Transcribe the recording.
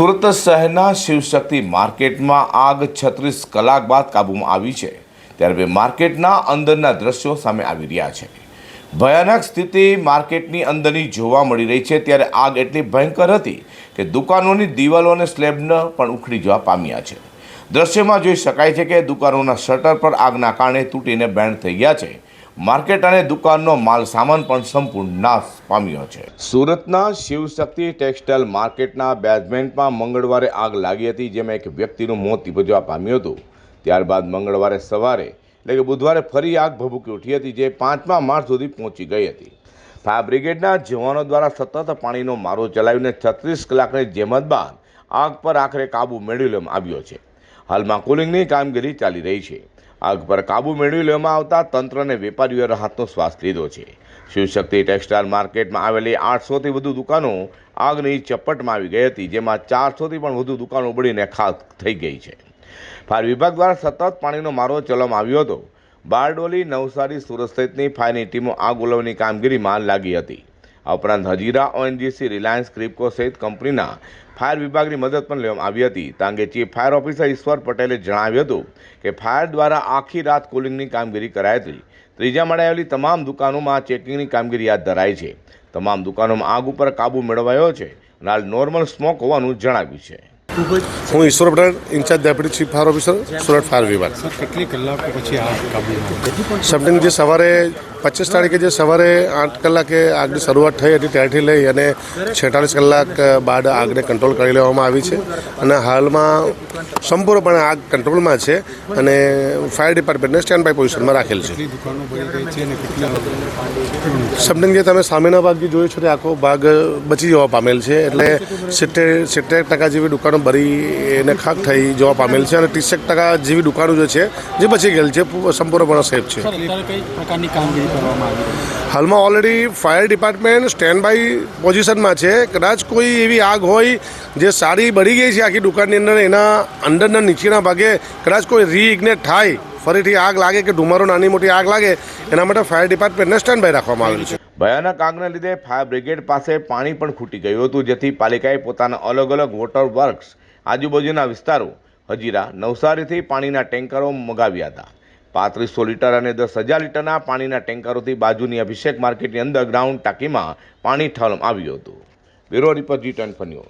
સુરત શહેરના શિવશક્તિ માર્કેટમાં આગ છત્રીસ કલાક બાદ કાબૂમાં આવી છે, ત્યારે બે માર્કેટના અંદરના દ્રશ્યો સામે આવી રહ્યા છે. ભયાનક સ્થિતિ માર્કેટની અંદરની જોવા મળી રહી છે, ત્યારે આગ એટલી ભયંકર હતી કે દુકાનોની દિવાલો અને સ્લેબને પણ ઉખડી જવા પામ્યા છે. દ્રશ્યમાં જોઈ શકાય છે કે દુકાનોના શટર પર આગના કારણે તૂટીને બેન્ડ થઈ ગયા છે માર્કેટ અને દુકાનનો માલ સામાન પણ સંપૂર્ણ નાશ પામ્યો છે. સુરતના શિવશક્તિ ટેક્સટાઇલ માર્કેટના બેઝમેન્ટમાં મંગળવારે આગ લાગી હતી, જેમાં એક વ્યક્તિનું મોત નિપજવા પામ્યું હતું. ત્યારબાદ મંગળવારે સવારે, એટલે કે બુધવારે ફરી આગ ભભૂકી ઉઠી હતી, જે પાંચમા માર્ચ સુધી પહોંચી ગઈ હતી. ફાયર બ્રિગેડના જવાનો દ્વારા સતત પાણીનો મારો ચલાવીને છત્રીસ કલાકની જેમત બાદ આગ પર આખરે કાબૂ મેળવી લેવામાં આવ્યો છે. હાલમાં કુલિંગની કામગીરી ચાલી રહી છે. આગ પર કાબૂ મેળવી લેવામાં આવતા તંત્રને વેપારીઓએ રાહતનો શ્વાસ લીધો છે. શિવશક્તિ ટેક્સટાઇલ માર્કેટમાં આવેલી આઠસોથી વધુ દુકાનો આગની ચપટમાં આવી ગઈ હતી, જેમાં ચારસોથી પણ વધુ દુકાનો બળીને ખાક થઈ ગઈ છે. ફાયર વિભાગ દ્વારા સતત પાણીનો મારો ચલાવવામાં આવ્યો હતો. બારડોલી, નવસારી, સુરત સહિતની ફાયરની ટીમો આગ ઓલવની કામગીરીમાં લાગી હતી. આ ઉપરાંત હજીરા ઓએનજીસી રિલાયન્સ ક્રિપકો સહિત કંપનીના ફાયર વિભાગની મદદ પણ લેવામાં આવી હતી. આ અંગે ચીફ ફાયર ઓફિસર ઈશ્વર પટેલે જણાવ્યું હતું કે ફાયર દ્વારા આખી રાત કુલિંગની કામગીરી કરાઈ હતી. ત્રીજા માળે આવેલી તમામ દુકાનોમાં ચેકિંગની કામગીરી હાથ ધરાઈ છે. તમામ દુકાનોમાં આગ ઉપર કાબૂ મેળવાયો છે અને હાલ નોર્મલ સ્મોક હોવાનું જણાવ્યું છે. હું Ishwar Patel incharge deputy chief fire officer Surat fire વિભાગ. કેટલી કલાક પછી આગ કાબૂમાં સમથિંગ જે સવારે પચીસ તારીખે જે સવારે આઠ કલાકે આગની શરૂઆત થઈ હતી ત્યારથી લઈ અને છેતાલીસ કલાક બાદ આગને કંટ્રોલ કરી લેવામાં આવી છે. અને હાલમાં સંપૂર્ણપણે આગ કંટ્રોલમાં છે અને ફાયર ડિપાર્ટમેન્ટને સ્ટેન્ડ બાય પોઝિશનમાં રાખેલ છે. સમથિંગ જે તમે સામેના ભાગ જે જોયો છો તે આખો ભાગ બચી જવા પામેલ છે. એટલે સિત્તેર સિત્તેર ટકા જેવી દુકાનો ભરી એને ખાક થઈ જવા પામેલ છે અને ત્રીસેક ટકા જેવી દુકાનો જે છે, જે બચી ગયેલ છે સંપૂર્ણપણે સેફ છે. પ્રકારની કામગીરી કરવામાં આવી રહી છે. હાલમાં already fire department stand by પોઝિશનમાં છે. કદાચ કોઈ એવી આગ હોય જે સારી બળી ગઈ છે આખી દુકાનની અંદર એના અંદરના નીચેના ભાગે કદાચ કોઈ રીઇગ્નેટ થાય ફરીથી આગ લાગે કે ધુમારો નાની મોટી આગ લાગે એના માટે ફાયર ડિપાર્ટમેન્ટને સ્ટેન્ડ બાય રાખવામાં આવેલું છે. ભયાનક આગને લીધે ફાયર બ્રિગેડ પાસે પાણી પણ ખૂટી ગયું હતું જેથી પાલિકાએ પોતાના અલગ અલગ વોટર વર્ક્સ આજુબાજુના વિસ્તારો હજીરા નવસારીથી પાણીના ટેન્કરો મગાવ્યા હતા. પાંત્રીસો લીટર અને દસ હજાર લીટરના પાણીના ટેન્કરોથી બાજુની અભિષેક માર્કેટની અંદર ગ્રાઉન્ડ ટાંકીમાં પાણી ઠાલવામાં આવ્યું હતું. Bureau report G twenty news.